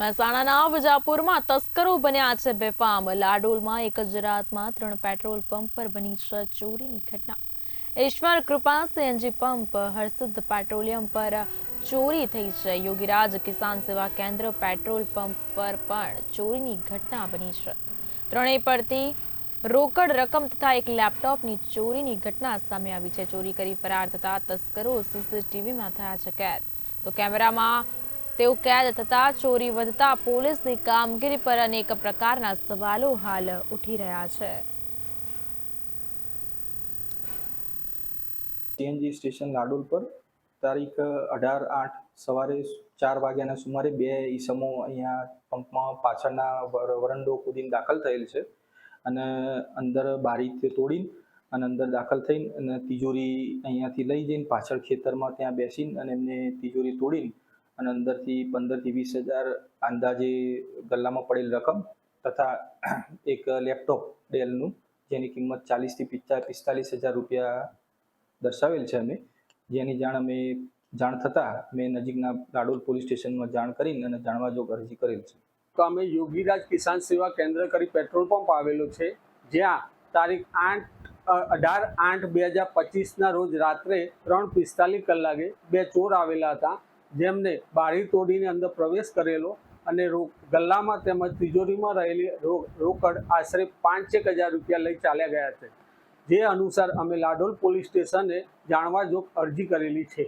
મહેસાણાના વિજાપુરમાં તસ્કરો બન્યા છે બેફામ. લાડોલમાં એક જ રાતમાં ત્રણ પેટ્રોલ પંપ પર બની છે ચોરીની ઘટના. Ishwar Krupa CNG pump Harsiddh petroleum પર ચોરી થઈ છે. યોગીરાજ કિસાન સેવા કેન્દ્ર પેટ્રોલ પંપ પર પણ ચોરીની ઘટના બની છે. ત્રણેય પરથી રોકડ રકમ તથા એક લેપટોપની ચોરીની ઘટના સામે આવી છે. ચોરી કરી ફરાર થતા તસ્કરો સીસીટીવીમાં થયા છે કેદ. તો કેમેરામાં તેઓ કેદ થતા, ચોરી વધતા પોલીસની કામગીરી પર અનેક પ્રકારના સવાલો હાલ ઉઠી રહ્યા છે. સીએનજી સ્ટેશન લાડોલ પર તારીખ અઢાર આઠ સવારે ચાર વાગ્યાના સુમારે બે ઈસમો અહીંયા પંપમાં પાછળના વર- વરંડો કૂદીને દાખલ થયેલ છે. અને અંદર બારી તે તોડીને અને અંદર દાખલ થઈને અને તિજોરી અહીંયાથી લઈ જઈને પાછળ ખેતરમાં ત્યાં બેસીને અને એમને તિજોરી તોડીને અને અંદરથી પંદરથી વીસ હજાર અંદાજે ગલ્લામાં પડેલ રકમ તથા એક લેપટોપ ડેલનું, જેની કિંમત ચાલીસથી પિસ્તા પિસ્તાલીસ હજાર રૂપિયા દર્શાવેલ છે અમે. જેની જાણ અમે, જાણ થતાં મેં નજીકના લાડોલ પોલીસ સ્ટેશનમાં જાણ કરીને અને જાણવા જોગ અરજી કરેલ છે. તો અમે યોગીરાજ કિસાન સેવા કેન્દ્ર કરી પેટ્રોલ પંપ આવેલો છે, જ્યાં તારીખ આઠ અઢાર આઠ બે હજાર પચીસના રોજ રાત્રે ત્રણ પિસ્તાલીસ કલાકે બે ચોર આવેલા હતા. જેમને બારી તોડીને અંદર પ્રવેશ કરેલો અને રોક ગલ્લામાં તેમજ તિજોરીમાં રહેલી રોકડ આશરે પાંચેક હજાર રૂપિયા લઈ ચાલ્યા ગયા છે. જે અનુસાર અમે લાડોલ પોલીસ સ્ટેશને જાણવા જોગ અરજી કરેલી છે.